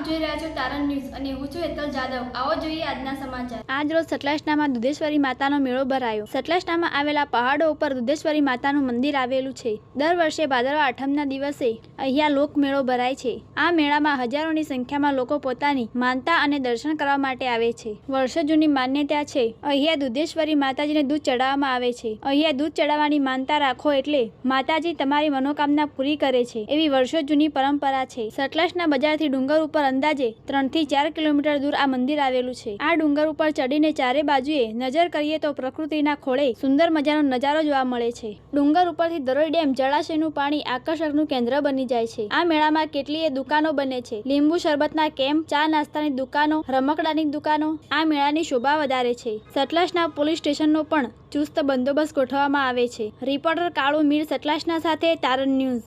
અને હું છું હેતલ જાદવ. આવો જોઈએ આજના સમાચાર. આજ રોજ સતલાસણામાં દુધેશ્વરી માતાનો મેળો ભરાયો. સતલાસણામાં આવેલા પહાડો ઉપર દુધેશ્વરી માતાનું મંદિર આવેલું છે. દર વર્ષે ભાદરવા આઠમના દિવસે અહીંયા લોકમેળો ભરાય છે. આ મેળામાં હજારોની સંખ્યામાં લોકો પોતાની માનતા અને દર્શન કરવા માટે આવે છે. વર્ષો જૂની માન્યતા છે. અહીંયા દુધેશ્વરી માતાજીને દૂધ ચડાવવામાં આવે છે. અહીંયા દૂધ ચડાવવાની માનતા રાખો એટલે માતાજી તમારી મનોકામના પૂરી કરે છે. એવી વર્ષો જૂની પરંપરા છે. સતલાસના બજારથી ડુંગર ઉપર અંદાજે ત્રણથી ચાર કિલોમીટર દૂર આ મંદિર આવેલું છે. આ ડુંગર ઉપર ચડીને ચારે બાજુએ નજર કરીએ તો પ્રકૃતિના ખોળે સુંદર મજાનો નજારો જોવા મળે છે. ડુંગર ઉપરથી દરોઈ ડેમ જળાશયનું પાણી આકર્ષકનું કેન્દ્ર બની જાય છે. આ મેળામાં કેટલીય દુકાનો બને છે. લીંબુ શરબતના કેમ્પ ચા નાસ્તાની દુકાનો, રમકડાની દુકાનો, આ મેળાની શોભા વધારે છે. સતલાસના પોલીસ સ્ટેશનનો પણ ચુસ્ત બંદોબસ્ત ગોઠવવામાં આવે છે. રિપોર્ટર કાળુ મીર સતલાસના સાથે તારણ ન્યૂઝ.